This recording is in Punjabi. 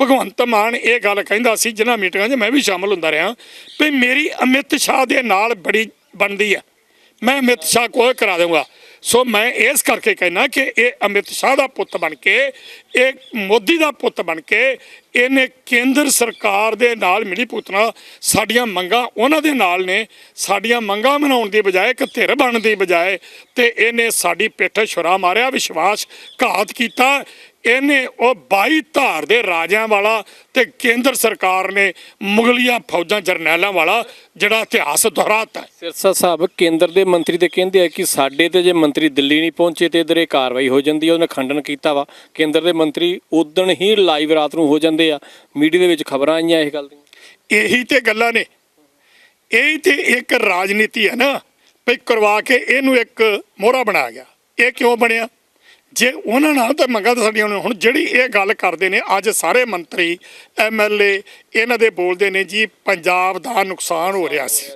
ਭਗਵੰਤ ਮਾਨ ਇਹ ਗੱਲ ਕਹਿੰਦਾ ਸੀ, ਜਿਨ੍ਹਾਂ ਮੀਟਿੰਗਾਂ 'ਚ ਮੈਂ ਵੀ ਸ਼ਾਮਲ ਹੁੰਦਾ ਰਿਹਾ, ਵੀ ਮੇਰੀ ਅਮਿਤ ਸ਼ਾਹ ਦੇ ਨਾਲ ਬੜੀ ਬਣਦੀ ਆ। ਮੈਂ ਅਮਿਤ ਸ਼ਾਹ ਕੋਲ ਕਰਾ ਦਊਂਗਾ। ਸੋ ਮੈਂ ਇਸ ਕਰਕੇ ਕਹਿਣਾ ਕਿ ਇਹ ਅਮਿਤ ਸ਼ਾਹ ਦਾ ਪੁੱਤ ਬਣ ਕੇ, ਇਹ ਮੋਦੀ ਦਾ ਪੁੱਤ ਬਣ ਕੇ, ਇਹਨੇ ਕੇਂਦਰ ਸਰਕਾਰ ਦੇ ਨਾਲ ਮਿਲੀ ਪੁੱਤਣਾ ਸਾਡੀਆਂ ਮੰਗਾਂ ਉਹਨਾਂ ਦੇ ਨਾਲ ਨੇ। ਸਾਡੀਆਂ ਮੰਗਾਂ ਮਨਾਉਣ ਦੀ ਬਜਾਏ, ਇੱਕ ਧਿਰ ਬਣਨ ਦੀ ਬਜਾਏ ਤੇ ਇਹਨੇ ਸਾਡੀ ਪਿੱਠ ਛੁਰਾ ਮਾਰਿਆ, ਵਿਸ਼ਵਾਸ ਘਾਤ ਕੀਤਾ। ਇਹਨੇ ਉਹ 22 ਧਾਰ ਦੇ ਰਾਜਿਆਂ ਵਾਲਾ ਤੇ ਕੇਂਦਰ ਸਰਕਾਰ ਨੇ ਮੁਗਲੀਆ ਫੌਜਾਂ ਜਰਨੈਲਾਂ ਵਾਲਾ ਜਿਹੜਾ ਇਤਿਹਾਸ ਦੁਹਰਾਤਾ ਹੈ। ਸਿਰਸਾ ਸਾਹਿਬ ਕੇਂਦਰ ਦੇ ਮੰਤਰੀ ਤੇ ਕਹਿੰਦੇ ਆ ਕਿ ਸਾਡੇ ਤੇ ਜੇ ਮੰਤਰੀ ਦਿੱਲੀ ਨਹੀਂ ਪਹੁੰਚੇ ਤੇ ਇਧਰ ਕਾਰਵਾਈ ਹੋ ਜਾਂਦੀ ਹੈ ਉਹਨੇ ਖੰਡਨ ਕੀਤਾ ਵਾ। ਕੇਂਦਰ ਦੇ ਮੰਤਰੀ ਉਦਣ ਹੀ ਲਾਈਵ ਰਾਤ ਨੂੰ ਹੋ ਜਾਂਦੇ ਆ। ਮੀਡੀਆ ਦੇ ਵਿੱਚ ਖਬਰਾਂ ਆਈਆਂ ਇਹ ਗੱਲ ਦੀਆਂ। ਇਹੀ ਤੇ ਗੱਲਾਂ ਨੇ। ਇਹੀ ਤੇ ਇੱਕ ਰਾਜਨੀਤੀ ਹੈ ਨਾ ਵੀ ਕਰਵਾ ਕੇ ਇਹਨੂੰ ਇੱਕ ਮੋਹਰਾ ਬਣਾ ਗਿਆ। ਇਹ ਕਿਉਂ ਬਣਿਆ? ਜੇ ਉਹਨਾਂ ਨਾਲ ਤਾਂ ਮੰਗਾਂ ਤਾਂ ਸਾਡੀਆਂ ਹੁਣ ਜਿਹੜੀ ਇਹ ਗੱਲ ਕਰਦੇ ਨੇ, ਅੱਜ ਸਾਰੇ ਮੰਤਰੀ ਐਮਐਲਏ ਇਹਨਾਂ ਦੇ ਬੋਲਦੇ ਨੇ ਜੀ, ਪੰਜਾਬ ਦਾ ਨੁਕਸਾਨ ਹੋ ਰਿਹਾ ਸੀ।